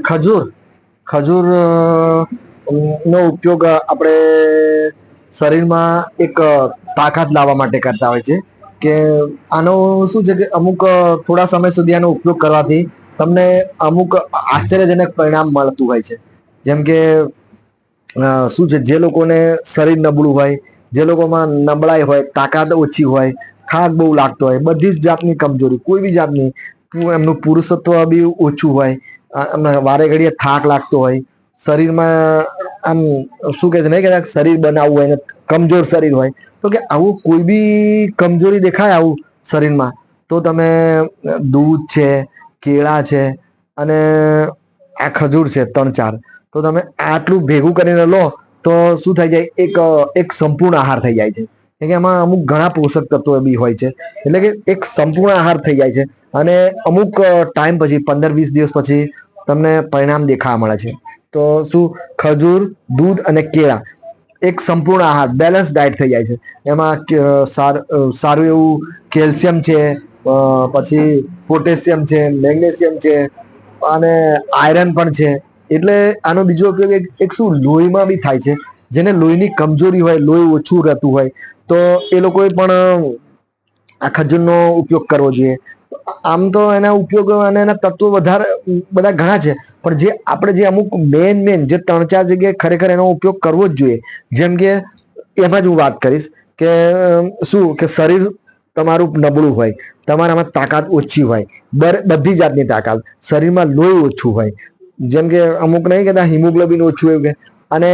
ખજૂર ખજૂર નો ઉપયોગ આપણે શરીરમાં એક તાકાત લાવવા માટે કરતા હોય છે. કે આનો શું છે કે અમુક થોડા સમય સુધી આનો ઉપયોગ કરવાથી તમને અમુક આશ્ચર્યજનક પરિણામ મળતું હોય છે. જેમ કે શું છે, જે લોકોને શરીર નબળું હોય, જે લોકોમાં નબળાઈ હોય, તાકાત ઓછી હોય, થાક બહુ લાગતો હોય, બધી જ જાતની કમજોરી, કોઈ બી જાતની, એમનું પુરુષત્વ બી ઓછું હોય વારે ઘડીએ થાક લાગતો હોય. શરીરમાં આમ, શું કહે છે, નહીં કે શરીર બનાવવું હોય ને, કમજોર શરીર હોય. તો કે આવું કોઈ બી કમજોરી દેખાય આવું શરીરમાં, તો તમે, દૂધ છે, કેળા છે અને આ ખજૂર છે, ત્રણ ચાર. તો તમે આટલું ભેગું કરીને લો, તો શું થઈ જાય, એક એક સંપૂર્ણ આહાર થઈ જાય છે. કે એમાં અમુક ઘણા પોષક તત્વો બી હોય છે. એટલે કે એક સંપૂર્ણ આહાર થઈ જાય છે. અને અમુક ટાઈમ પછી, પંદર વીસ દિવસ પછી તમને પરિણામ દેખાવા મળે છે. તો શું? ખજૂર, દૂધ અને કેળા એક સંપૂર્ણ આહાર બેલેન્સ ડાયટ થઈ જાય છે. એમાં સાર- એવું કેલ્શિયમ છે પછી પોટેશિયમ છે મેગ્નેશિયમ છે, અને આયરન પણ છે. એટલે આનો બીજો ઉપયોગ એક શું? લોહીમાં બી થાય છે. જેને લોહીની કમજોરી હોય, લોહી ઓછું રહેતું હોય, તો એ લોકોએ પણ આ ખજૂરનો ઉપયોગ કરવો જોઈએ. આમ તો એના ઉપયોગ અને એના તત્વો વધારે, બધા ઘણા છે, પણ જે આપણે જે અમુક મેન મેન જે ત્રણ ચાર જગ્યાએ ખરેખર એનો ઉપયોગ કરવો જ જોઈએ. જેમ કે, એમાં જ હું વાત કરીશ કે શું કે શરીર તમારું નબળું હોય, તમારામાં તાકાત ઓછી હોય બધી જાતની તાકાત, શરીરમાં લોહી ઓછું હોય. જેમ કે અમુક નહીં કહેતા, હિમોગ્લોબિન ઓછું એવું કે અને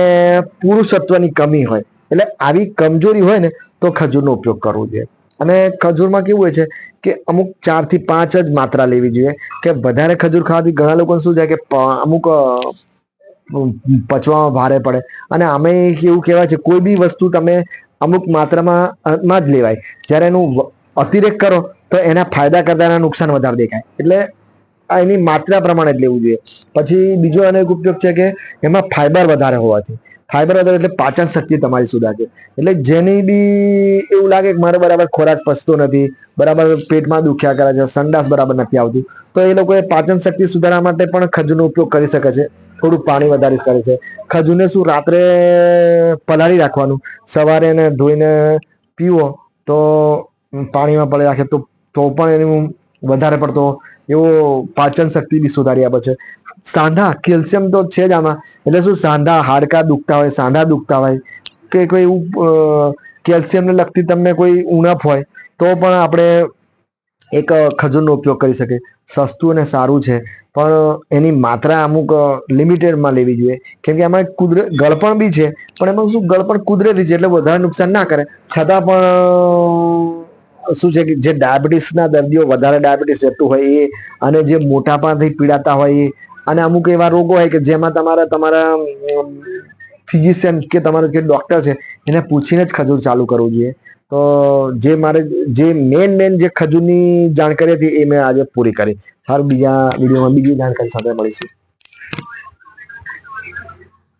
પુરુષત્વની કમી હોય, એટલે આવી કમજોરી હોય ને, તો ખજૂરનો ઉપયોગ કરવો જોઈએ. અને ખજૂરમાં કેવું હોય છે કે અમુક ચારથી પાંચ જ માત્રા લેવી જોઈએ, કે વધારે ખજૂર ખાવાથી ઘણા લોકોને શું થાય કે અમુક પચવામાં ભારે પડે. અને આમે એવું કહેવાય છે, કોઈ બી વસ્તુ તમે અમુક માત્રામાં જ લેવાય. જ્યારે એનું અતિરેક કરો, તો એના ફાયદા કરતા એના નુકસાન વધારે દેખાય. એટલે આ એની માત્રા પ્રમાણે જ લેવું જોઈએ. પછી બીજો આનો એક ઉપયોગ છે કે એમાં ફાઈબર વધારે હોવાથી. ફાઈબર વધારે એટલે પાચન શક્તિ તમારી સુધારશે એટલે જેની બી એવું લાગે કે મારે બરાબર ખોરાક પચતો નથી, બરાબર પેટમાં દુખ્યા કરે છે, સંડાસ બરાબર નથી આવતું, તો એ લોકોએ પાચન શક્તિ સુધારવા માટે પણ ખજૂરનો ઉપયોગ કરી શકે છે. થોડું પાણી વધારી શકે છે. ખજૂરને શું રાત્રે પલાળી રાખવાનું. સવારે એને ધોઈને પીવો તો પાણીમાં પલાળી રાખે તો તો પણ એનું વધારે પડતો એવો પાચન શક્તિ બી સુધારી આપે છે. સાંધા, કેલ્શિયમ તો છે જ આમાં. એટલે શું સાંધા હાડકા દુખતા હોય, સાંધા દુખતા હોય, કે કોઈ એવું કેલ્શિયમને લગતી તમને કોઈ ઉણપ હોય, તો પણ આપણે એક ખજૂરનો ઉપયોગ કરી શકે સસ્તું અને સારું છે. પણ એની માત્રા અમુક લિમિટેડમાં લેવી જોઈએ. કેમ કે આમાં કુદરત ગળપણ બી છે, પણ એમાં શું ગળપણ કુદરતી છે, એટલે વધારે નુકસાન ના કરે. છતાં પણ શું છે કે જે ડાયાબિટીસના દર્દીઓ વધારે ડાયાબિટીસ જતું હોય એ અને જે મોટાપાથી પીડાતા હોય એ, અને અમુક એવા રોગો હોય કે જેમાં તમારા તમારા ફિઝિશિયન કે તમારો જે ડૉક્ટર છે, એને પૂછીને જ ખજૂર ચાલુ કરવું જોઈએ. તો જે મારે, જે મેન મેન જે ખજૂરની જાણકારી હતી એ મેં આજે પૂરી કરી. સારું, બીજા વિડીયોમાં બીજી જાણકારી સાથે મળીશું.